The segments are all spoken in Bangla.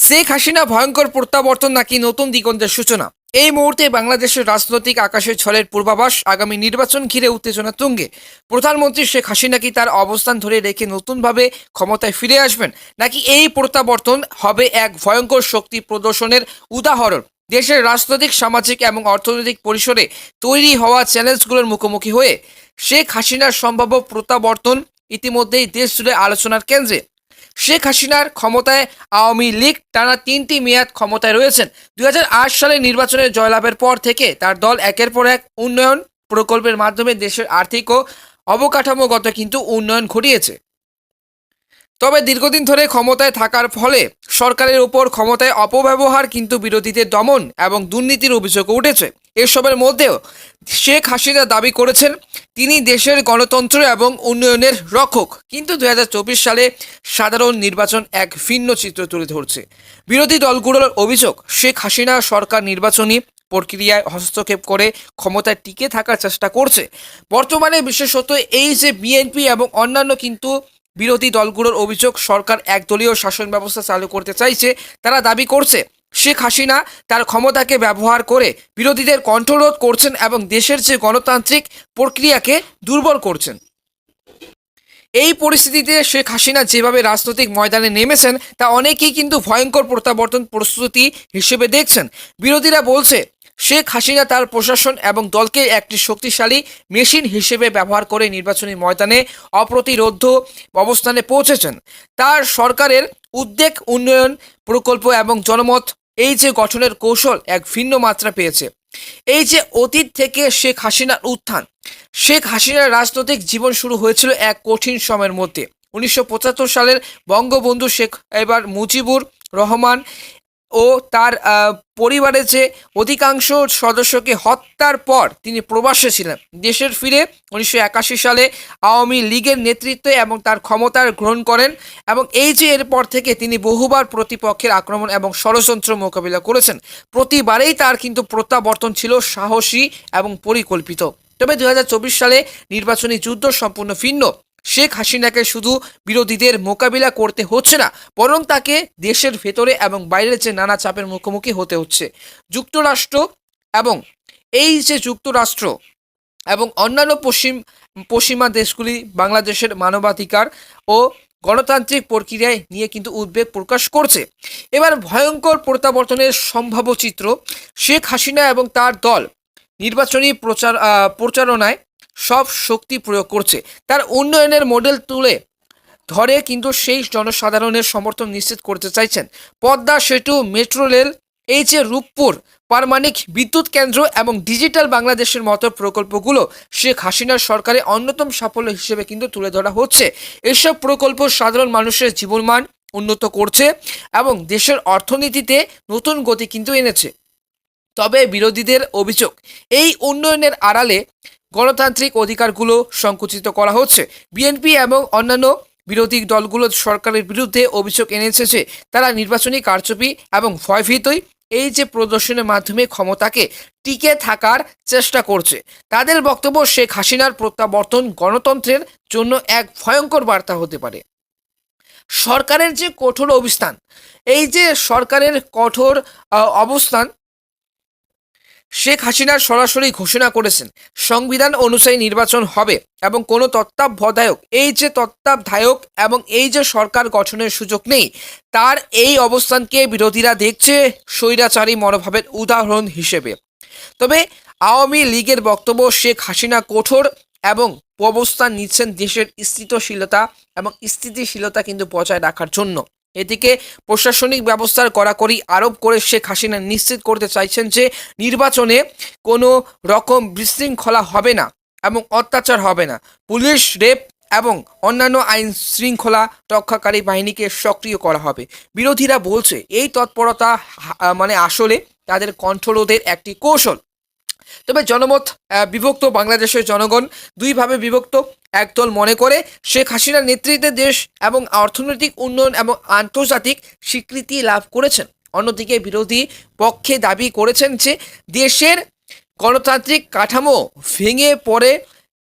শেখ হাসিনা ভয়ঙ্কর প্রত্যাবর্তন নাকি নতুন দিগন্তের সূচনা? এই মুহূর্তে বাংলাদেশের রাজনৈতিক আকাশের ছলের পূর্বাভাস আগামী নির্বাচন ঘিরে উত্তেজনা তুঙ্গে। প্রধানমন্ত্রী শেখ হাসিনা কি তার অবস্থান ধরে রেখে নতুনভাবে ক্ষমতায় ফিরে আসবেন? নাকি এই প্রত্যাবর্তন হবে এক ভয়ঙ্কর শক্তি প্রদর্শনের উদাহরণ? দেশের রাজনৈতিক, সামাজিক এবং অর্থনৈতিক পরিসরে তৈরি হওয়া চ্যালেঞ্জগুলোর মুখোমুখি হয়ে শেখ হাসিনার সম্ভাব্য প্রত্যাবর্তন ইতিমধ্যেই দেশ জুড়ে আলোচনার কেন্দ্রে। শেখ হাসিনার ক্ষমতায় আওয়ামী লীগ টানা তিনটি মেয়াদ ক্ষমতায় রয়েছেন। দুই হাজার আট সালের নির্বাচনে জয়লাভের পর থেকে তার দল একের পর এক উন্নয়ন প্রকল্পের মাধ্যমে দেশের আর্থিক ও অবকাঠামোগত কিন্তু উন্নয়ন ঘটিয়েছে। তবে দীর্ঘদিন ধরে ক্ষমতায় থাকার ফলে সরকারের উপর ক্ষমতায় অপব্যবহার কিন্তু বিরোধীদের দমন এবং দুর্নীতির অভিযোগ উঠেছে। এসবের মধ্যেও শেখ হাসিনা দাবি করেছেন, তিনি দেশের গণতন্ত্র এবং উন্নয়নের রক্ষক। কিন্তু দু হাজার চব্বিশ সালে সাধারণ নির্বাচন এক ভিন্ন চিত্র তুলে ধরছে। বিরোধী দলগুলোর অভিযোগ, শেখ হাসিনা সরকার নির্বাচনী প্রক্রিয়ায় হস্তক্ষেপ করে ক্ষমতায় টিকে থাকার চেষ্টা করছে। বর্তমানে বিশেষত এই যে বিএনপি এবং অন্যান্য কিন্তু বিরোধী দলগুলোর অভিযোগ সরকার একদলীয় শাসন ব্যবস্থা চালু করতে চাইছে, তারা দাবি করছে, শেখ হাসিনা তার ক্ষমতাকে ব্যবহার করে বিরোধীদের কণ্ঠরোধ করছেন এবং দেশের যে গণতান্ত্রিক প্রক্রিয়াকে দুর্বল করছেন। এই পরিস্থিতিতে শেখ হাসিনা যেভাবে রাজনৈতিক ময়দানে নেমেছেন, তা অনেকেই কিন্তু ভয়ঙ্কর প্রত্যাবর্তন প্রস্তুতি হিসেবে দেখছেন। বিরোধীরা বলছে শেখ হাসিনা তার প্রশাসন এবং দলকে একটি শক্তিশালী মেশিন হিসেবে ব্যবহার করে নির্বাচনী ময়দানে অপ্রতিরোধ অবস্থানে পৌঁছেছেন। তার সরকারের উদ্বেগ, উন্নয়ন প্রকল্প এবং জনমত এই যে গঠনের কৌশল এক ভিন্ন মাত্রা পেয়েছে। এই যে অতীত থেকে শেখ হাসিনার উত্থান। শেখ হাসিনার রাজনৈতিক জীবন শুরু হয়েছিল এক কঠিন সময়ের মধ্যে। উনিশশো পঁচাত্তর সালের বঙ্গবন্ধু শেখ, এবার মুজিবুর রহমান ও তার পরিবারের যে অধিকাংশ সদস্যকে হত্যার পর তিনি প্রবাসে ছিলেন। দেশের ফিরে উনিশশো একাশি সালে আওয়ামী লীগের নেতৃত্বে এবং তার ক্ষমতার গ্রহণ করেন এবং এই যে এরপর থেকে তিনি বহুবার প্রতিপক্ষের আক্রমণ এবং ষড়যন্ত্র মোকাবিলা করেছেন, প্রতিবারেই তার কিন্তু প্রত্যাবর্তন ছিল সাহসী এবং পরিকল্পিত। তবে দু হাজার চব্বিশ সালে নির্বাচনী যুদ্ধ সম্পূর্ণ ভিন্ন। শেখ হাসিনাকে শুধু বিরোধীদের মোকাবিলা করতে হচ্ছে না, বরং তাকে দেশের ভেতরে এবং বাইরের যে নানা চাপের মুখোমুখি হতে হচ্ছে। যুক্তরাষ্ট্র এবং এই যে যুক্তরাষ্ট্র এবং অন্যান্য পশ্চিম, পশ্চিমা দেশগুলি বাংলাদেশের মানবাধিকার ও গণতান্ত্রিক প্রক্রিয়ায় নিয়ে কিন্তু উদ্বেগ প্রকাশ করছে। এবার ভয়ঙ্কর প্রত্যাবর্তনের সম্ভাব্য চিত্র, শেখ হাসিনা এবং তার দল নির্বাচনী প্রচার প্রচারণায় সব শক্তি প্রয়োগ করছে। তার উন্নয়নের মডেল তুলে ধরে কিন্তু সেই জনসাধারণের সমর্থন নিশ্চিত করতে চাইছেন। পদ্মা সেতু মেট্রো রেল এই যে রূপপুর, পারমাণিক বিদ্যুৎ কেন্দ্র এবং ডিজিটাল বাংলাদেশের মতো প্রকল্পগুলো শেখ হাসিনার সরকারের অন্যতম সাফল্য হিসেবে কিন্তু তুলে ধরা হচ্ছে। এসব প্রকল্প সাধারণ মানুষের জীবনমান উন্নত করছে এবং দেশের অর্থনীতিতে নতুন গতি কিন্তু এনেছে। তবে বিরোধীদের অভিযোগ, এই উন্নয়নের আড়ালে গণতান্ত্রিক অধিকারগুলো সংকুচিত করা হচ্ছে। বিএনপি এবং অন্যান্য বিরোধী দলগুলো সরকারের বিরুদ্ধে অভিযোগ এনেছে যে তারা নির্বাচনী কারচুপি এবং ভয়ভীতই এই যে প্রদর্শনের মাধ্যমে ক্ষমতাকে টিকে থাকার চেষ্টা করছে। তাদের বক্তব্য শেখ হাসিনার প্রত্যাবর্তন গণতন্ত্রের জন্য এক ভয়ঙ্কর বার্তা হতে পারে। সরকারের যে কঠোর অবস্থান, এই যে সরকারের কঠোর অবস্থান শেখ হাসিনা সরাসরি ঘোষণা করেছেন, সংবিধান অনুযায়ী নির্বাচন হবে এবং কোনো তত্ত্বাবধায়ক, এই যে তত্ত্বাবধায়ক এবং এই যে সরকার গঠনের সুযোগ নেই, তার এই অবস্থানকে বিরোধীরা দেখছে স্বৈরাচারী মনোভাবের উদাহরণ হিসেবে। তবে আওয়ামী লীগের বক্তব্য শেখ হাসিনা কঠোর এবং অবস্থান নিচ্ছেন দেশের স্থিতিশীলতা এবং স্থিতিশীলতা কিন্তু বজায় রাখার জন্য। এদিকে প্রশাসনিক ব্যবস্থার কড়াকড়ি আরোপ করে শেখ হাসিনা নিশ্চিত করতে চাইছেন যে নির্বাচনে কোনো রকম বিশৃঙ্খলা হবে না এবং অত্যাচার হবে না। পুলিশ, রেপ এবং অন্যান্য আইন শৃঙ্খলা রক্ষাকারী বাহিনীকে সক্রিয় করা হবে। বিরোধীরা বলছে, এই তৎপরতা মানে আসলে তাদের কণ্ঠরোধের একটি কৌশল। তবে জনমত বিভক্ত বাংলাদেশের জনগণ দুইভাবে বিভক্ত। একদল মনে করে শেখ হাসিনার নেতৃত্বে দেশ এবং অর্থনৈতিক উন্নয়ন এবং আন্তর্জাতিক স্বীকৃতি লাভ করেছেন। অন্যদিকে বিরোধী পক্ষে দাবি করেছেন যে দেশের গণতান্ত্রিক কাঠামো ভেঙে পড়ে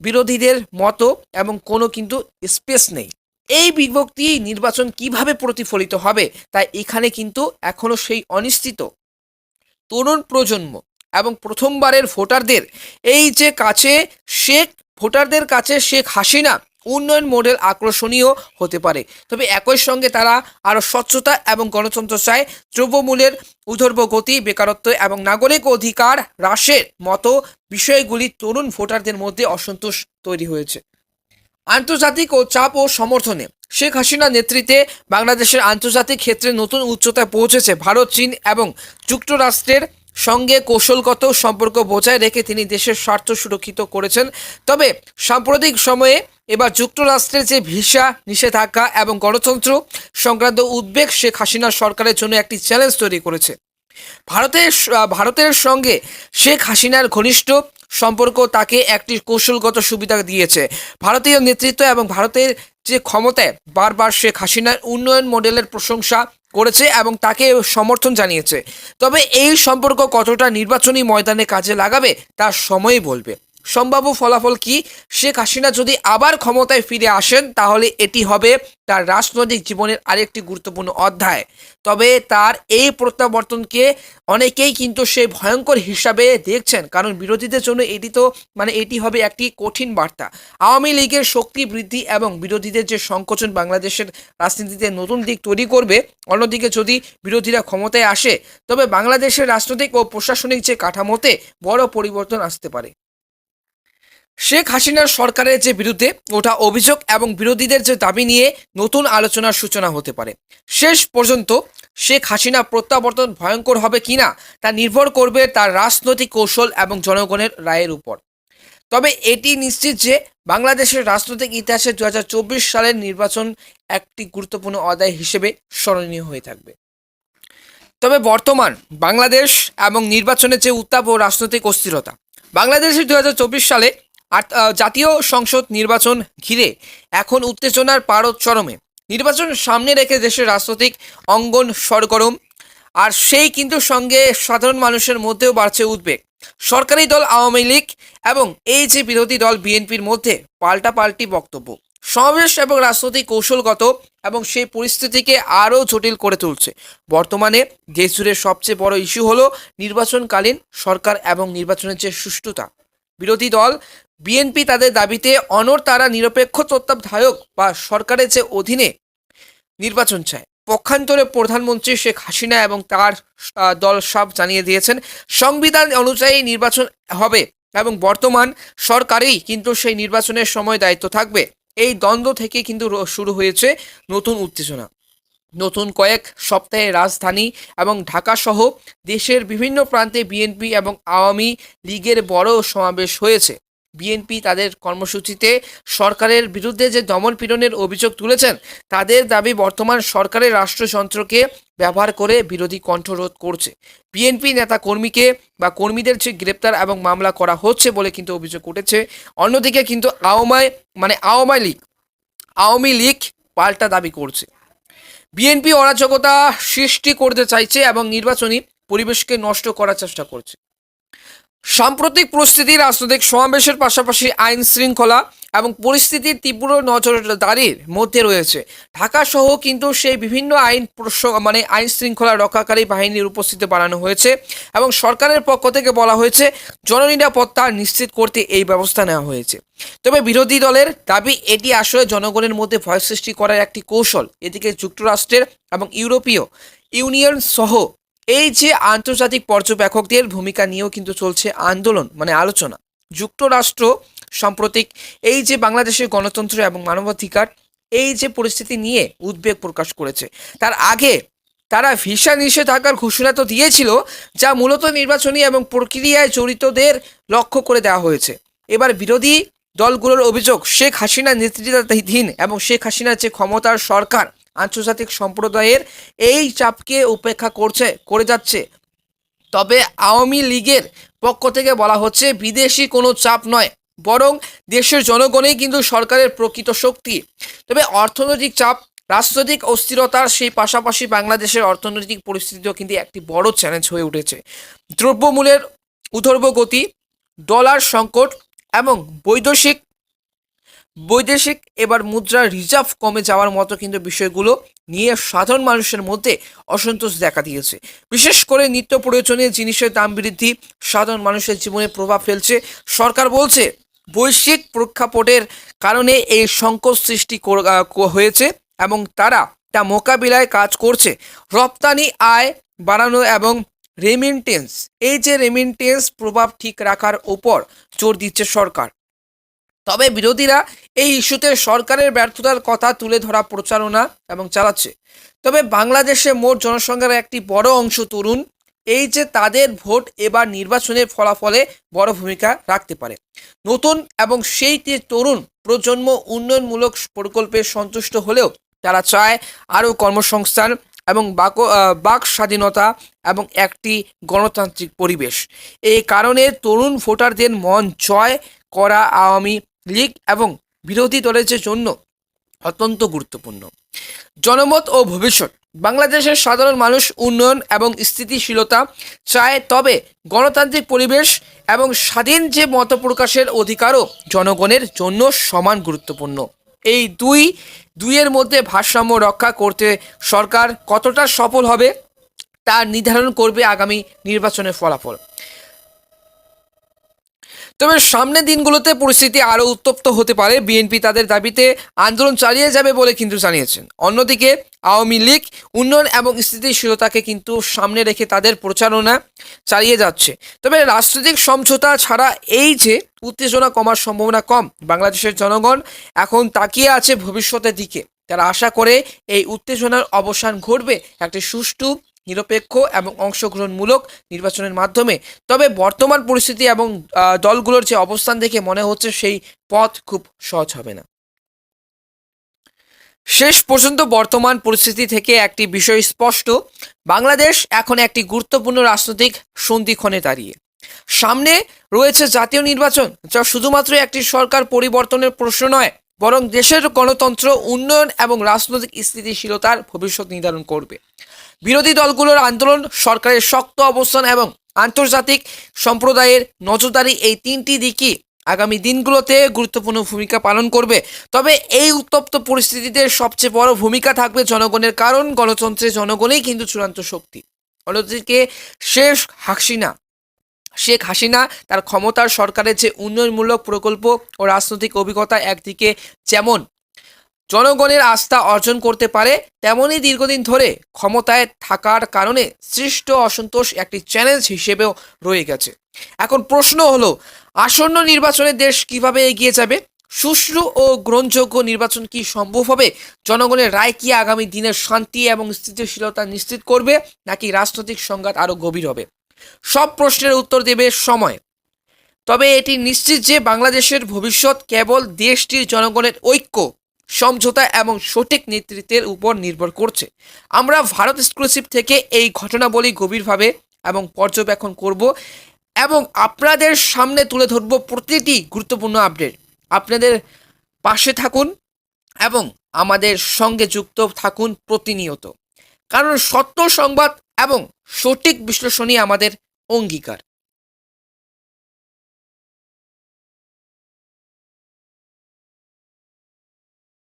বিরোধীদের মতো এবং কোনো কিন্তু স্পেস নেই। এই বিভক্তি নির্বাচন কীভাবে প্রতিফলিত হবে তাই এখানে কিন্তু এখনও সেই অনিশ্চিত। তরুণ প্রজন্ম এবং প্রথমবারের ভোটারদের। এই যে কাছে শেখ, ভোটারদের কাছে শেখ হাসিনা, উন্নয়ন মডেল আকর্ষণীয় হতে পারে। তবে একই সঙ্গে তারা আরও স্বচ্ছতা এবং গণতন্ত্র চায়। দ্রব্যমূল্যের উধর্ব গতি, বেকারত্ব এবং নাগরিক অধিকার হ্রাসের মতো বিষয়গুলি তরুণ ভোটারদের মধ্যে অসন্তোষ তৈরি হয়েছে। আন্তর্জাতিক ও চাপ ও সমর্থনে শেখ হাসিনার নেতৃত্বে বাংলাদেশের আন্তর্জাতিক ক্ষেত্রে নতুন উচ্চতায় পৌঁছেছে ভারত, চীন এবং যুক্তরাষ্ট্রের সঙ্গে কৌশলগত সম্পর্ক বজায় রেখে তিনি দেশের স্বার্থ সুরক্ষিত করেছেন। তবে সাম্প্রতিক সময়ে এবার যুক্তরাষ্ট্রের যে ভিসা, নিষেধাজ্ঞা এবং গণতন্ত্র সংক্রান্ত উদ্বেগ শেখ হাসিনার সরকারের জন্য একটি চ্যালেঞ্জ তৈরি করেছে। ভারতের ভারতের সঙ্গে শেখ হাসিনার ঘনিষ্ঠ সম্পর্ক তাকে একটি কৌশলগত সুবিধা দিয়েছে। ভারতীয় নেতৃত্ব এবং ভারতের যে ক্ষমতায় বারবার শেখ হাসিনার উন্নয়ন মডেলের প্রশংসা করেছে এবং তাকে সমর্থন জানিয়েছে। তবে এই সম্পর্ক কতটা নির্বাচনী ময়দানে কাজে লাগাবে, তা সময়ই বলবে। সম্ভাব্য ফলাফল কি? শেখ হাসিনা যদি আবার ক্ষমতায় ফিরে আসেন, তাহলে এটি হবে তার রাজনৈতিক জীবনের আরেকটি গুরুত্বপূর্ণ অধ্যায়। তবে তার এই প্রত্যাবর্তনকে অনেকেই কিন্তু সে ভয়ঙ্কর হিসাবে দেখছেন, কারণ বিরোধীদের জন্য এটি তো মানে এটি হবে একটি কঠিন বার্তা। আওয়ামী লীগের শক্তি বৃদ্ধি এবং বিরোধীদের যে সংকোচন বাংলাদেশের রাজনীতিতে নতুন দিক তৈরি করবে, অন্যদিকে যদি বিরোধীরা ক্ষমতায় আসে, তবে বাংলাদেশের রাজনৈতিক ও প্রশাসনিক যে কাঠামোতে বড় পরিবর্তন আসতে পারে। শেখ হাসিনার সরকারের যে বিরুদ্ধে ওঠা অভিযোগ এবং বিরোধীদের যে দাবি নিয়ে নতুন আলোচনার সূচনা হতে পারে। শেষ পর্যন্ত শেখ হাসিনা প্রত্যাবর্তন ভয়ঙ্কর হবে কিনা তা নির্ভর করবে তার রাজনৈতিক কৌশল এবং জনগণের রায়ের উপর। তবে এটি নিশ্চিত যে বাংলাদেশের রাজনৈতিক ইতিহাসে দু হাজার চব্বিশ সালের নির্বাচন একটি গুরুত্বপূর্ণ অধ্যায় হিসেবে স্মরণীয় হয়ে থাকবে। তবে বর্তমান বাংলাদেশ এবং নির্বাচনের যে উত্তাপ ও রাজনৈতিক অস্থিরতা বাংলাদেশে দু সালে আহ, জাতীয় সংসদ নির্বাচন ঘিরে এখন উত্তেজনার পারদ চরমে। নির্বাচন সামনে রেখে দেশের রাজনৈতিক অঙ্গন সরগরম আর সেই কিন্তু সঙ্গে সাধারণ মানুষের মধ্যেও বাড়ছে উদ্বেগ। সরকারি দল আওয়ামী লীগ এবং এই যে বিরোধী দল বিএনপির মধ্যে পাল্টাপাল্টি বক্তব্য। সমাবেশ এবং রাজনৈতিক কৌশলগত এবং সেই পরিস্থিতিকে আরও জটিল করে তুলছে। বর্তমানে দেশ জুড়ে সবচেয়ে বড় ইস্যু হলো নির্বাচনকালীন সরকার এবং নির্বাচনের যে সুষ্ঠুতা। বিরোধী দল বিএনপি তাদের দাবিতে অনর তারা নিরপেক্ষ তত্ত্বাবধায়ক বা সরকারের যে অধীনে নির্বাচন চায়। পক্ষান্তরে প্রধানমন্ত্রী শেখ হাসিনা এবং তার দল সব জানিয়ে দিয়েছেন, সংবিধান অনুযায়ী নির্বাচন হবে এবং বর্তমান সরকারেই কিন্তু সেই নির্বাচনের সময় দায়িত্ব থাকবে। এই দ্বন্দ্ব থেকে কিন্তু শুরু হয়েছে নতুন উত্তেজনা। নতুন কয়েক সপ্তাহে রাজধানী এবং ঢাকা সহ দেশের বিভিন্ন প্রান্তে বিএনপি এবং আওয়ামী লীগের বড় সমাবেশ হয়েছে। বিএনপি তাদের কর্মসূচিতে সরকারের বিরুদ্ধে যে দমন পীড়নের অভিযোগ তুলেছেন, তাদের দাবি বর্তমান সরকারের রাষ্ট্রযন্ত্রকে ব্যবহার করে বিরোধী কণ্ঠরোধ করছে। বিএনপি নেতা কর্মীকে বা কর্মীদের যে গ্রেপ্তার এবং মামলা করা হচ্ছে বলে কিন্তু অভিযোগ উঠেছে। অন্যদিকে কিন্তু আওয়ামায় মানে আওয়ামী লীগ আওয়ামী লীগ পাল্টা দাবি করছে। বিএনপি অরাজকতা সৃষ্টি করতে চাইছে এবং নির্বাচনী পরিবেশকে নষ্ট করার চেষ্টা করছে। সাম্প্রতিক পরিস্থিতি, রাজনৈতিক সমাবেশের পাশাপাশি আইন শৃঙ্খলা এবং পরিস্থিতির তীব্র নজরদারির মধ্যে রয়েছে। ঢাকা সহ কিন্তু সেই বিভিন্ন আইন মানে আইন শৃঙ্খলা রক্ষাকারী বাহিনীর উপস্থিতি বাড়ানো হয়েছে এবং সরকারের পক্ষ থেকে বলা হয়েছে, জননিরাপত্তা নিশ্চিত করতে এই ব্যবস্থা নেওয়া হয়েছে। তবে বিরোধী দলের দাবি, এটি আসলে জনগণের মধ্যে ভয় সৃষ্টি করার একটি কৌশল। এদিকে যুক্তরাষ্ট্রের এবং ইউরোপীয় ইউনিয়ন সহ এই যে আন্তর্জাতিক পর্যবেক্ষকদের ভূমিকা নিয়েও কিন্তু চলছে আন্দোলন মানে আলোচনা। যুক্তরাষ্ট্র সাম্প্রতিক এই যে বাংলাদেশের গণতন্ত্র এবং মানবাধিকার, এই যে পরিস্থিতি নিয়ে উদ্বেগ প্রকাশ করেছে। তার আগে তারা ভিসা নিষেধাজ্ঞার ঘোষণা তো দিয়েছিল, যা মূলত নির্বাচনী এবং প্রক্রিয়ায় জড়িতদের লক্ষ্য করে দেওয়া হয়েছে। এবার বিরোধী দলগুলোর অভিযোগ, শেখ হাসিনা নেতৃত্বাধীন এবং শেখ হাসিনার যে ক্ষমতার সরকার আন্তর্জাতিক সম্প্রদায়ের এই চাপকে উপেক্ষা করছে, করে যাচ্ছে। তবে আওয়ামী লীগের পক্ষ থেকে বলা হচ্ছে, বিদেশি কোনো চাপ নয়, বরং দেশের জনগণই কিন্তু সরকারের প্রকৃত শক্তি। তবে অর্থনৈতিক চাপ, রাজনৈতিক অস্থিরতার সেই পাশাপাশি বাংলাদেশের অর্থনৈতিক পরিস্থিতিও কিন্তু একটি বড় চ্যালেঞ্জ হয়ে উঠেছে। দ্রব্যমূল্যের উধর্ব গতি ডলার সংকট এবং বৈদেশিক বৈদেশিক এবার মুদ্রা রিজার্ভ কমে যাওয়ার মতো কিন্তু বিষয়গুলো নিয়ে সাধারণ মানুষের মধ্যে অসন্তোষ দেখা দিয়েছে। বিশেষ করে নিত্য প্রয়োজনীয় জিনিসের দাম বৃদ্ধি, সাধারণ মানুষের জীবনে প্রভাব ফেলছে। সরকার বলছে, বৈশ্বিক প্রেক্ষাপটের কারণে এই সংকট সৃষ্টি হয়েছে এবং তারা তা মোকাবিলায় কাজ করছে। রপ্তানি আয় বাড়ানো এবং রেমিনটেন্স এই যে রেমিনটেন্স প্রভাব ঠিক রাখার ওপর জোর দিচ্ছে সরকার। তবে বিরোধীরা এই ইস্যুতে সরকারের ব্যর্থতার কথা তুলে ধরা প্রচারণা এবং চালাচ্ছে। তবে বাংলাদেশে মোট জনসংখ্যার একটি বড় অংশ তরুণ, এই যে তাদের ভোট এবার নির্বাচনের ফলাফলে বড় ভূমিকা রাখতে পারে। নতুন এবং সেই তরুণ প্রজন্ম উন্নয়নমূলক প্রকল্পে সন্তুষ্ট হলেও তারা চায় আরও কর্মসংস্থান এবং বাক বাক স্বাধীনতা এবং একটি গণতান্ত্রিক পরিবেশ। এই কারণে তরুণ ভোটারদের মন জয় করা আওয়ামী লীগ এবং বিরোধী দলের জন্য অত্যন্ত গুরুত্বপূর্ণ। জনমত ও ভবিষ্যৎ। বাংলাদেশের সাধারণ মানুষ উন্নয়ন এবং স্থিতিশীলতা চায় তবে গণতান্ত্রিক পরিবেশ এবং স্বাধীন যে মত প্রকাশের অধিকারও জনগণের জন্য সমান গুরুত্বপূর্ণ। এই দুই, দুইয়ের মধ্যে ভারসাম্য রক্ষা করতে সরকার কতটা সফল হবে তা নির্ধারণ করবে আগামী নির্বাচনের ফলাফল। তবে সামনের দিনগুলোতে পরিস্থিতি আরও উত্তপ্ত হতে পারে। বিএনপি তাদের দাবিতে আন্দোলন চালিয়ে যাবে বলে কিন্তু জানিয়েছেন। অন্যদিকে আওয়ামী লীগ উন্নয়ন এবং স্থিতিশীলতাকে কিন্তু সামনে রেখে তাদের প্রচারণা চালিয়ে যাচ্ছে। তবে রাজনৈতিক সমঝোতা ছাড়া এই যে উত্তেজনা কমার সম্ভাবনা কম, বাংলাদেশের জনগণ এখন তাকিয়ে আছে ভবিষ্যতের দিকে। তারা আশা করে এই উত্তেজনার অবসান ঘটবে। একটি সুষ্ঠু নিরপেক্ষ এবং অংশগ্রহণমূলক নির্বাচনের মাধ্যমে। তবে বর্তমান পরিস্থিতি এবং দলগুলোর যে অবস্থান দেখে মনে হচ্ছে সেই পথ খুব সহজ হবে না। শেষ পর্যন্ত বর্তমান পরিস্থিতি থেকে একটি বিষয় স্পষ্ট। বাংলাদেশ এখন একটি গুরুত্বপূর্ণ রাজনৈতিক সন্ধিক্ষণে দাঁড়িয়ে। সামনে রয়েছে জাতীয় নির্বাচন, যা শুধুমাত্র একটি সরকার পরিবর্তনের প্রশ্ন নয়, বরং দেশের গণতন্ত্র, উন্নয়ন এবং রাজনৈতিক স্থিতিশীলতার ভবিষ্যৎ নির্ধারণ করবে। বিরোধী দলগুলোর আন্দোলন, সরকারের শক্ত অবস্থান এবং আন্তর্জাতিক সম্প্রদায়ের নজরদারি এই তিনটি দিকই আগামী দিনগুলোতে গুরুত্বপূর্ণ ভূমিকা পালন করবে। তবে এই উত্তপ্ত পরিস্থিতিতে সবচেয়ে বড় ভূমিকা থাকবে জনগণের কারণ গণতন্ত্রে জনগণই কিন্তু চূড়ান্ত শক্তি। অন্যদিকে শেষ হাসিনা, শেখ হাসিনা তার ক্ষমতার সরকারের যে উন্নয়নমূলক প্রকল্প ও রাজনৈতিক অভিজ্ঞতা একদিকে যেমন জনগণের আস্থা অর্জন করতে পারে, তেমনই দীর্ঘদিন ধরে ক্ষমতায় থাকার কারণে সৃষ্ট অসন্তোষ একটি চ্যালেঞ্জ হিসেবেও রয়ে গেছে। এখন প্রশ্ন হলো, আসন্ন নির্বাচনে দেশ কীভাবে এগিয়ে যাবে? সুষ্ঠু ও গ্রহণযোগ্য নির্বাচন কি সম্ভব হবে? জনগণের রায় কি আগামী দিনের শান্তি এবং স্থিতিশীলতা নিশ্চিত করবে, নাকি রাজনৈতিক সংঘাত আরও গভীর হবে? সব প্রশ্নের উত্তর দেবে সময়। তবে এটি নিশ্চিত যে বাংলাদেশের ভবিষ্যৎ কেবল দেশটির জনগণের ঐক্য সমঝোতা এবং সঠিক নেতৃত্বের উপর নির্ভর করছে। আমরা ভারত এক্সক্লুসিভ থেকে এই ঘটনাবলী গভীরভাবে এবং পর্যবেক্ষণ করব এবং আপনাদের সামনে তুলে ধরব প্রতিটি গুরুত্বপূর্ণ আপডেট আপনাদের পাশে থাকুন এবং আমাদের সঙ্গে যুক্ত থাকুন প্রতিনিয়ত। কারণ সত্য সংবাদ এবং সঠিক বিশ্লেষণই আমাদের অঙ্গীকার।